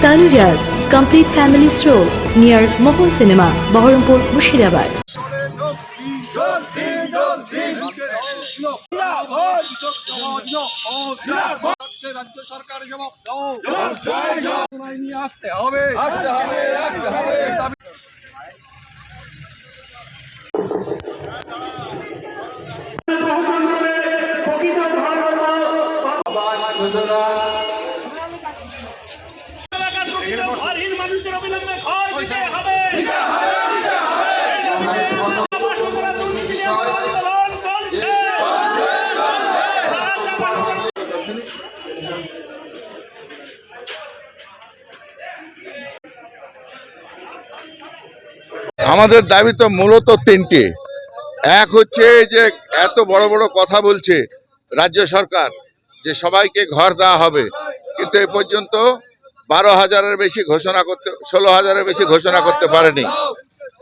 Tanujas Complete Family Stroll near Mohol Cinema, Baharampur, Mushirabad. রাজ্য সরকার নিয়ে আসতে হবে আসতে হবে আসতে হবে এলাকার প্রকৃত অবিলম্বে ঘর দিতে হবে। আমাদের দাবি তো মূলত তিনটি। এক হচ্ছে যে এত বড় বড় কথা বলছে রাজ্য সরকার যে সবাইকে ঘর দেওয়া হবে। কিন্তু এ পর্যন্ত বারো হাজারের বেশি ঘোষণা করতে, ষোলো হাজারের বেশি ঘোষণা করতে পারেনি।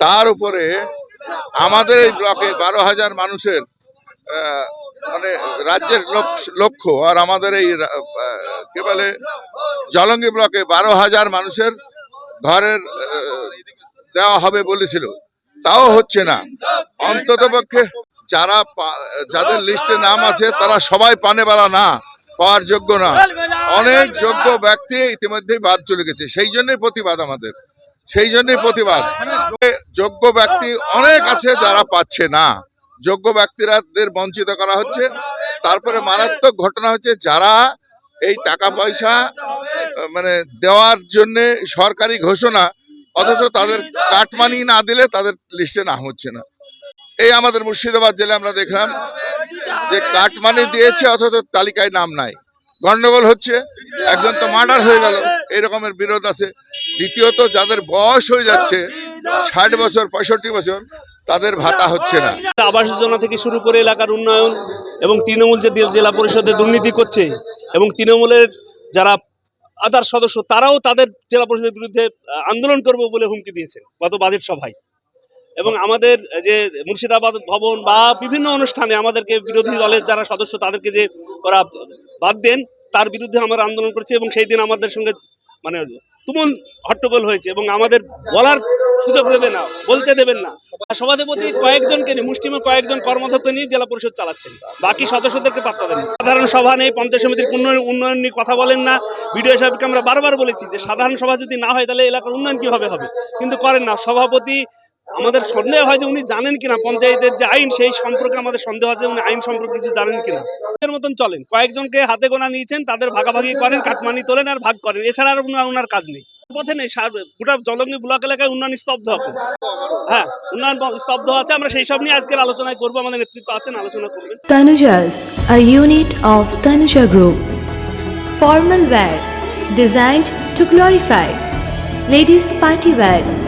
তার উপরে আমাদের এই ব্লকে বারো হাজার মানুষের মানে রাজ্যের লক্ষ- লক্ষ্য আর আমাদের এই কে বলে, জলঙ্গি ব্লকে বারো হাজার মানুষের ঘরের দেওয়া হবে বলেছিল। তাও হচ্ছে না। অন্তত পক্ষে যারা যাদের লিস্টে নাম আছে, তারা সবাই পানেবালা না। পাওয়ার যোগ্য না। অনেক যোগ্য ব্যক্তি ইতিমধ্যেই বাদ চলে গেছে। সেই জন্যই প্রতিবাদ আমাদের। সেই জন্যই প্রতিবাদ। যোগ্য ব্যক্তি অনেক আছে যারা পাচ্ছে না। যোগ্য ব্যক্তিরাদের বঞ্চিত করা হচ্ছে। তারপরে মারাত্মক ঘটনা হচ্ছে যারা এই টাকা পয়সা মানে দেওয়ার জন্য সরকারি ঘোষণা অথচ তাদের কাটমানি না দিলে তাদের লিস্টে নাম হচ্ছে না। এই আমাদের মুর্শিদাবাদ জেলে আমরা দেখলাম। যে কাটমানি দিয়েছে, অথচ তালিকায় নাম নাই। গন্ডগোল হচ্ছে, একজন তো মার্ডার হয়ে গেল, এই রকমের বিরোধ আছে। দ্বিতীয়ত, যাদের বয়স হয়ে যাচ্ছে, ষাট বছর, পঁয়ষট্টি বছর, তাদের ভাতা হচ্ছে না। আবাস যোজনা থেকে শুরু করে এলাকার উন্নয়ন এবং তৃণমূল যে জেলা পরিষদে দুর্নীতি করছে এবং তৃণমূলের যারা আদার সদস্য, তারাও তাদের জেলা পরিষদের বিরুদ্ধে আন্দোলন করবে বলে হুমকি দিয়েছে গত বাজেট সভায়। এবং আমাদের যে মুর্শিদাবাদ ভবন বা বিভিন্ন অনুষ্ঠানে আমাদেরকে বিরোধী দলের যারা সদস্য তাদেরকে যে ওরা বাদ দেন, তার বিরুদ্ধে আমরা আন্দোলন করেছি এবং সেই দিন আমাদের সঙ্গে মানে তুমুল হট্টগোল হয়েছে এবং আমাদের বলার সুযোগ দেবে না, বলতে দেবেন না। সভাধিপতি কয়েকজনকে নিয়ে, মুষ্টিমে কয়েকজন কর্মধ্যক্ষ নিয়ে জেলা পরিষদ চালাচ্ছেন। বাকি সদস্যদেরকে পাত্তা দেন সাধারণ সভা নেই, পঞ্চায়েত সমিতির উন্নয়ন উন্নয়ন নিয়ে কথা বলেন না। বিডিও সাহেবকে আমরা বারবার বলেছি যে, সাধারণ সভা যদি না হয় তাহলে এলাকার উন্নয়ন কীভাবে হবে? কিন্তু করেন না। সভাপতি আমাদের সন্দেহ হয় যে উনি জানেন কিনা পঞ্চায়েতের যে আইন সেই সম্পর্কে আমাদের সন্দেহ আছে উনি আইন সম্পর্কে কিছু জানেন কিনা। এর মতন চলেন। কয়েকজনকে হাতে গোনা নিয়েছেন তাদের ভাগাভাগি করেন কাটমানি তোলেন আর ভাগ করেন। এছাড়া আর ওনার কাজ নেই। পথে নেই। গোটা জলঙ্গি ব্লক এলাকায় উন্নয়ন স্তব্ধ এখন। হ্যাঁ উন্নয়ন স্তব্ধ আছে। আমরা সেই সব নিয়ে আজকের আলোচনায় করব। আমাদের নেতৃত্ব আছেন আলোচনা করবেন। Tanujas, a unit of Tanuja group Formal wear designed to glorify. Ladies party wear,